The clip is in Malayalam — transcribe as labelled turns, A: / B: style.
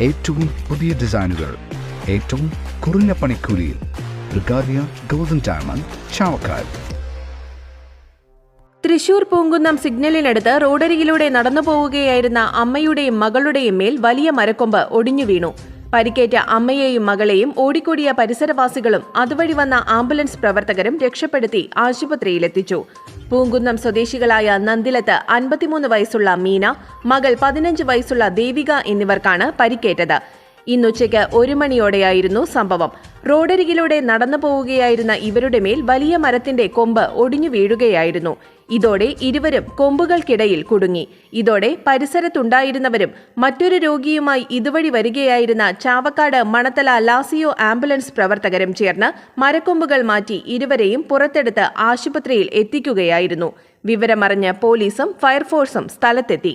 A: ഏറ്റവും പുതിയ ഡിസൈനുകൾ ഏറ്റവും കുറഞ്ഞ പണിക്കൂലിയിൽ. ബ്രിഗാദിയ ഗോൾഡൻ ഡയമണ്ട് ചാവക്കാട്.
B: തൃശൂർ പൂങ്കുന്നം സിഗ്നലിനടുത്ത് റോഡരികിലൂടെ നടന്നു പോവുകയായിരുന്ന അമ്മയുടെയും മകളുടെയും മേൽ വലിയ മരക്കൊമ്പ് ഒടിഞ്ഞു വീണു പരിക്കേറ്റ അമ്മയെയും മകളെയും ഓടിക്കൂടിയ പരിസരവാസികളും അതുവഴി വന്ന ആംബുലൻസ് പ്രവർത്തകരും രക്ഷപ്പെടുത്തി ആശുപത്രിയിലെത്തിച്ചു. പൂങ്കുന്നം സ്വദേശികളായ നന്ദിലത്ത് അൻപത്തിമൂന്ന് വയസ്സുള്ള മീന മകൾ പതിനഞ്ച് വയസ്സുള്ള ദേവിക എന്നിവർക്കാണ് പരിക്കേറ്റത്. ഇന്നുച്ചയ്ക്ക് ഒരു മണിയോടെയായിരുന്നു സംഭവം. റോഡരികിലൂടെ നടന്നു പോവുകയായിരുന്ന ഇവരുടെ മേൽ വലിയ മരത്തിന്റെ കൊമ്പ് ഒടിഞ്ഞു വീഴുകയായിരുന്നു. ഇതോടെ ഇരുവരും കൊമ്പുകൾക്കിടയിൽ കുടുങ്ങി. ഇതോടെ പരിസരത്തുണ്ടായിരുന്നവരും മറ്റൊരു രോഗിയുമായി ഇതുവഴി വരികയായിരുന്ന ചാവക്കാട് മണത്തല ലാസിയോ ആംബുലൻസ് പ്രവർത്തകരും ചേർന്ന് മരക്കൊമ്പുകൾ മാറ്റി ഇരുവരെയും പുറത്തെടുത്ത് ആശുപത്രിയിൽ എത്തിക്കുകയായിരുന്നു. വിവരമറിഞ്ഞ് പോലീസും ഫയർഫോഴ്സും സ്ഥലത്തെത്തി.